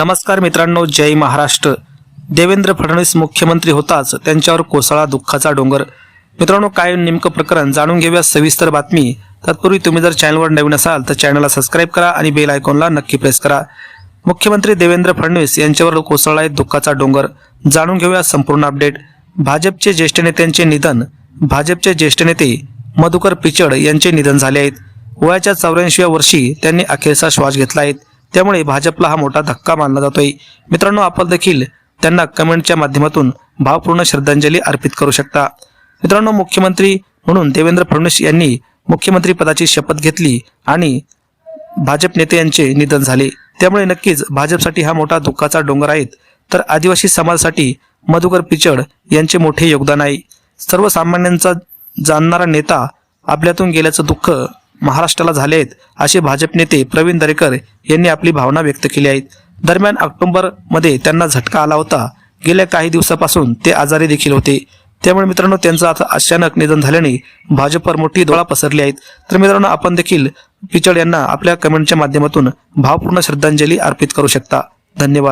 नमस्कार मित्रांनो जय महाराष्ट्र. देवेंद्र फडणवीस मुख्यमंत्री होताच त्यांच्यावर कोसळा दुःखाचा डोंगर. मित्रांनो काय नेमकं प्रकरण जाणून घेऊया सविस्तर बातमी. तत्पूर्वी तुम्ही जर चॅनलवर नवीन असाल तर चॅनलला सबस्क्राईब करा आणि बेल आयकॉनला नक्की प्रेस करा. मुख्यमंत्री देवेंद्र फडणवीस यांच्यावर कोसळला आहे दुःखाचा डोंगर. जाणून घेऊया संपूर्ण अपडेट. भाजपचे ज्येष्ठ नेत्यांचे निधन. भाजपचे ज्येष्ठ नेते मधुकर पिचड यांचे निधन झाले आहेत. वयाच्या चौऱ्याऐंशीव्या वर्षी त्यांनी अखेरचा श्वास घेतला आहे. त्यामुळे भाजपला हा मोठा धक्का मानला जातोय. मित्रांनो आपण देखील त्यांना कमेंटच्या माध्यमातून भावपूर्ण श्रद्धांजली अर्पित करू शकता. मित्रांनो मुख्यमंत्री म्हणून देवेंद्र फडणवीस यांनी मुख्यमंत्री पदाची शपथ घेतली आणि भाजप नेते यांचे निधन झाले. त्यामुळे नक्कीच भाजपसाठी हा मोठा दुःखाचा डोंगर आहेत. तर आदिवासी समाजासाठी मधुकर पिचड यांचे मोठे योगदान आहे. सर्वसामान्यांचा जाणणारा नेता आपल्यातून गेल्याचं दुःख महाराष्ट्राला झाले आहेत असे भाजप नेते प्रवीण दरेकर यांनी आपली भावना व्यक्त केली आहेत दरम्यान ऑक्टोबरमध्ये त्यांना झटका आला होता. गेल्या काही दिवसापासून ते आजारी देखील होते. त्यामुळे मित्रांनो त्यांचं आता अचानक निधन झाल्याने भाजपवर मोठी डोळा पसरली आहेत. तर मित्रांनो आपण देखील पिचड यांना आपल्या कमेंटच्या माध्यमातून भावपूर्ण श्रद्धांजली अर्पित करू शकता. धन्यवाद.